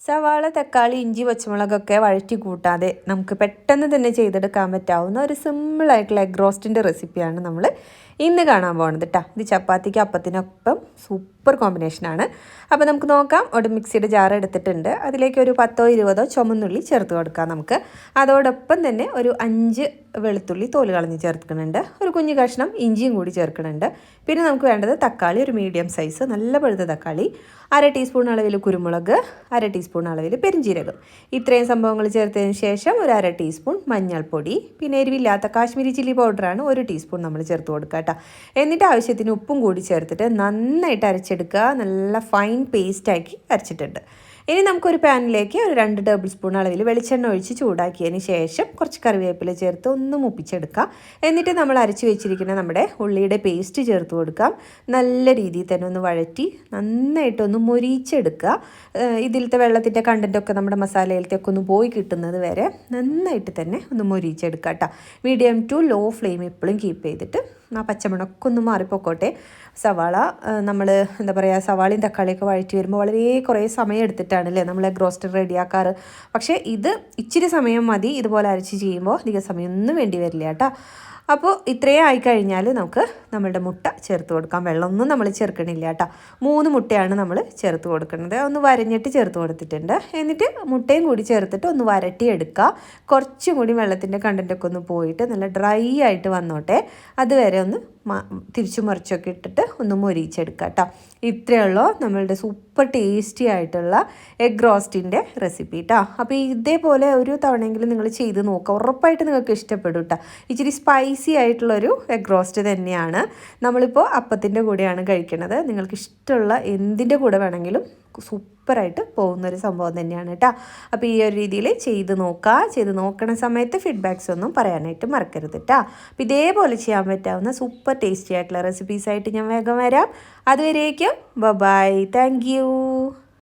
സവാള തക്കാളി ഇഞ്ചി പച്ചമുളകൊക്കെ വഴറ്റി കൂട്ടാതെ നമുക്ക് പെട്ടെന്ന് തന്നെ ചെയ്തെടുക്കാൻ പറ്റാവുന്ന ഒരു സിമ്പിളായിട്ടുള്ള എഗ് റോസ്റ്റിന്റെ റെസിപ്പിയാണ് നമ്മൾ ഇന്ന് കാണാൻ പോകുന്നത് കേട്ടോ ഇത് ചപ്പാത്തിക്ക് അപ്പത്തിനൊപ്പം സൂപ്പർ കോമ്പിനേഷനാണ് അപ്പോൾ നമുക്ക് നോക്കാം. ഒരു മിക്സിയുടെ ജാർ എടുത്തിട്ടുണ്ട്. അതിലേക്ക് ഒരു പത്തോ ഇരുപതോ ചുമന്നുള്ളി ചേർത്ത് കൊടുക്കാം നമുക്ക്. അതോടൊപ്പം തന്നെ ഒരു അഞ്ച് വെളുത്തുള്ളി തോൽ കളഞ്ഞ് ചേർക്കുന്നുണ്ട് ഒരു കുഞ്ഞു കഷ്ണം ഇഞ്ചിയും കൂടി ചേർക്കുന്നുണ്ട് പിന്നെ നമുക്ക് വേണ്ടത് തക്കാളി ഒരു മീഡിയം സൈസ് നല്ല പഴുത്ത തക്കാളി അര ടീസ്പൂൺ അളവിൽ കുരുമുളക് അര ടീസ്പൂൺ അളവിൽ പെരിഞ്ജീരകം ഇത്രയും സംഭവങ്ങൾ ചേർത്തതിന് ശേഷം ഒരു അര ടീസ്പൂൺ മഞ്ഞൾപ്പൊടി പിന്നെ എരിവില്ലാത്ത കാശ്മീരി ചില്ലി പൗഡറാണ് ഒരു ടീസ്പൂൺ നമ്മൾ ചേർത്ത് കൊടുക്കുക കേട്ടോ. എന്നിട്ട് ആവശ്യത്തിന് ഉപ്പും കൂടി ചേർത്തിട്ട് നന്നായിട്ട് അരച്ചെടുക്കുക. നല്ല ഫൈൻ പേസ്റ്റാക്കി അരച്ചിട്ടുണ്ട്. ഇനി നമുക്കൊരു പാനിലേക്ക് ഒരു രണ്ട് ടേബിൾ സ്പൂൺ അളവിൽ വെളിച്ചെണ്ണ ഒഴിച്ച് ചൂടാക്കിയതിന് ശേഷം കുറച്ച് കറിവേപ്പില ചേർത്ത് ഒന്ന് മുപ്പിച്ചെടുക്കാം. എന്നിട്ട് നമ്മൾ അരച്ച് വെച്ചിരിക്കുന്ന നമ്മുടെ ഉള്ളിയുടെ പേസ്റ്റ് ചേർത്ത് കൊടുക്കാം. നല്ല രീതിയിൽ തന്നെ ഒന്ന് വഴറ്റി നന്നായിട്ടൊന്ന് മൊരിച്ചെടുക്കുക. ഇതിലത്തെ വെള്ളത്തിന്റെ കണ്ടന്റൊക്കെ നമ്മുടെ മസാലയിലത്തെ ഒക്കെ ഒന്ന് പോയി കിട്ടുന്നത് വരെ നന്നായിട്ട് തന്നെ ഒന്ന് മൊരിച്ചെടുക്കുക കേട്ടോ. മീഡിയം ടു ലോ ഫ്ലെയിം എപ്പോഴും കീപ്പ് ചെയ്തിട്ട് ആ പച്ചമുളകൊക്കെ ഒന്ന് മാറിപ്പോക്കോട്ടെ. സവാള നമ്മൾ എന്താ പറയുക സവാളയും തക്കാളിയൊക്കെ വഴറ്റി വരുമ്പോൾ വളരെ കുറേ സമയം എടുത്തിട്ടാണ് അല്ലേ നമ്മൾ എഗ് റോസ്റ്റ് റെഡിയാക്കാറ്. പക്ഷേ ഇത് ഇച്ചിരി സമയം മതി ഇതുപോലെ അരച്ച് ചെയ്യുമ്പോൾ അധികം സമയമൊന്നും വേണ്ടി വരില്ല കേട്ടോ. അപ്പോൾ ഇത്രയും ആയിക്കഴിഞ്ഞാൽ നമുക്ക് നമ്മളുടെ മുട്ട ചേർത്ത് കൊടുക്കാം. വെള്ളമൊന്നും നമ്മൾ ചേർക്കണില്ല കേട്ടോ. മൂന്ന് മുട്ടയാണ് നമ്മൾ ചേർത്ത് കൊടുക്കുന്നത്. ഒന്ന് വരഞ്ഞിട്ട് ചേർത്ത് കൊടുത്തിട്ടുണ്ട്. എന്നിട്ട് മുട്ടയും കൂടി ചേർത്തിട്ട് ഒന്ന് വരട്ടി എടുക്കുക കുറച്ചും കൂടി വെള്ളത്തിന്റെ കണ്ടന്റൊക്കെ ഒന്ന് പോയിട്ട് നല്ല ഡ്രൈ ആയിട്ട് വന്നോട്ടെ. അതുവരെ ഒന്ന് തിരിച്ചു മറിച്ചൊക്കെ ഇട്ടിട്ട് ഒന്ന് മൊരിച്ചെടുക്കുക കേട്ടോ. ഇത്രയേ ഉള്ളൂ നമ്മളുടെ സൂപ്പർ ടേസ്റ്റി ആയിട്ടുള്ള എഗ് റോസ്റ്റിന്റെ റെസിപ്പി കേട്ടോ അപ്പോൾ ഇതേപോലെ ഒരു തവണയെങ്കിലും നിങ്ങൾ ചെയ്ത് നോക്കുക. ഉറപ്പായിട്ട് നിങ്ങൾക്ക് ഇഷ്ടപ്പെടും കേട്ടോ ഇച്ചിരി സ്പൈസി ആയിട്ടുള്ളൊരു എഗ് റോസ്റ്റ് തന്നെയാണ് നമ്മളിപ്പോൾ അപ്പത്തിന്റെ കൂടെയാണ് കഴിക്കുന്നത് നിങ്ങൾക്ക് ഇഷ്ടമുള്ള എന്തിന്റെ കൂടെ വേണമെങ്കിലും സൂപ്പറായിട്ട് പോകുന്നൊരു സംഭവം തന്നെയാണ് കേട്ടോ അപ്പോൾ ഈ ഒരു രീതിയിൽ ചെയ്ത് നോക്കുക. ചെയ്ത് നോക്കണ സമയത്ത് ഫീഡ്ബാക്സ് ഒന്നും പറയാനായിട്ട് മറക്കരുത് കേട്ടോ അപ്പോൾ ഇതേപോലെ ചെയ്യാൻ പറ്റാവുന്ന സൂപ്പർ ടേസ്റ്റി ആയിട്ടുള്ള റെസിപ്പീസായിട്ട് ഞാൻ വേഗം വരാം. അതുവരേക്കും ബബായ് താങ്ക്